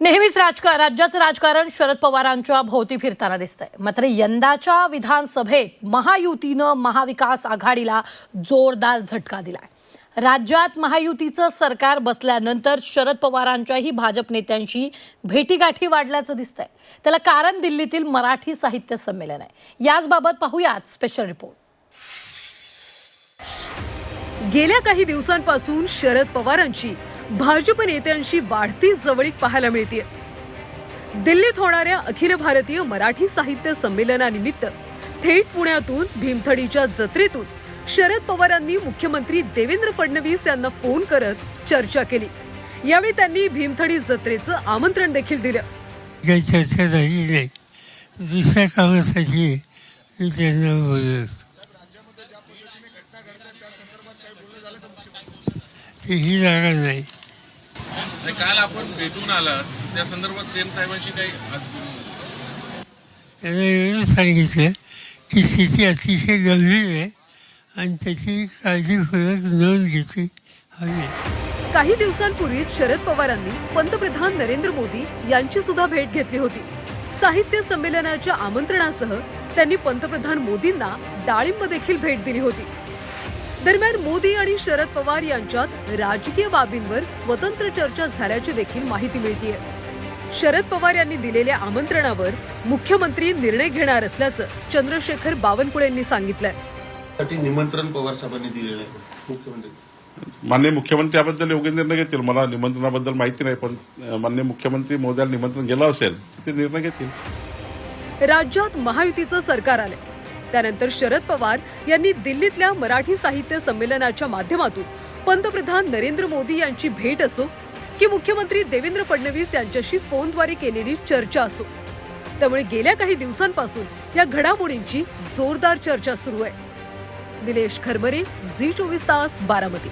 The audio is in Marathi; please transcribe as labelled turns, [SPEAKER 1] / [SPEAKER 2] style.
[SPEAKER 1] नेहमीच राजकार राज्याचं राजकारण शरद पवारांच्या भोवती फिरताना दिसतंय. मात्र यंदाच्या विधानसभेत महायुतीनं महाविकास आघाडीला जोरदार झटका दिलाय. राज्यात महायुतीचं सरकार बसल्यानंतर शरद पवारांच्याही भाजप नेत्यांशी भेटीगाठी वाढल्याचं दिसतंय. त्याला कारण दिल्लीतील मराठी साहित्य संमेलन आहे. याचबाबत पाहूयात स्पेशल रिपोर्ट
[SPEAKER 2] गेल्या काही दिवसांपासून शरद पवारांची भाजप नेत्यांशी वाढती जवळीक पाहायला मिळते दिल्लीत होणाऱ्या अखिल भारतीय मराठी साहित्य संमेलनानिमित्त थेट पुण्यातून भीमथडीच्या जत्रेतून शरद पवारांनी मुख्यमंत्री देवेंद्र फडणवीस यांना फोन करत चर्चा केली. यावेळी त्यांनी भीमथडी जत्रेचं आमंत्रण देखील दिलं.
[SPEAKER 3] चर्चा झाली दुसऱ्या कामासाठी ही जागा नाही.
[SPEAKER 4] नाही, काल आपण भेटून आलात त्या संदर्भात सीएम साहेबांशी काही
[SPEAKER 3] सांगितलं की स्थिती अतिशय गंभीर आहे आणि त्याची काळजीपूर्वक नोंद घेतली हवी आहे.
[SPEAKER 2] काही दिवसांपूर्वीच शरद पवारांनी पंतप्रधान नरेंद्र मोदी यांची सुद्धा भेट घेतली होती. साहित्य संमेलनाच्या आमंत्रणासह त्यांनी पंतप्रधान मोदींना डाळिंब देखील भेट दिली होती. दरम्यान मोदी आणि शरद पवार यांच्यात राजकीय बाबींवर स्वतंत्र चर्चा झाल्याची देखील माहिती मिळतीये. शरद पवार यांनी दिलेल्या आमंत्रणावर मुख्यमंत्री निर्णय घेणार असल्याचं चंद्रशेखर बावनकुळेंनी सांगितलंय.
[SPEAKER 5] साठी निमंत्रण पवार साहेबांनी दिलेलं आहे. मुख्यमंत्री.
[SPEAKER 6] माननीय मुख्यमंत्री याबद्दल योग्य निर्णय घेतील. मला निमंत्रणाबद्दल माहिती नाही पण माननीय मुख्यमंत्री महोदयाला निमंत्रण गेलं असेल तर ते निर्णय घेतील.
[SPEAKER 2] राज्यात महायुतीचं सरकार आले त्यानंतर शरद पवार यांनी दिल्लीतल्या मराठी साहित्य संमेलनाच्या माध्यमातून पंतप्रधान नरेंद्र मोदी यांची भेट असो की मुख्यमंत्री देवेंद्र फडणवीस यांच्याशी फोनद्वारे केलेली चर्चा असो. त्यामुळे गेल्या काही दिवसांपासून या घडामोडींची जोरदार चर्चा सुरू आहे. निलेश खरबरे झी चोवीस तास बारामती.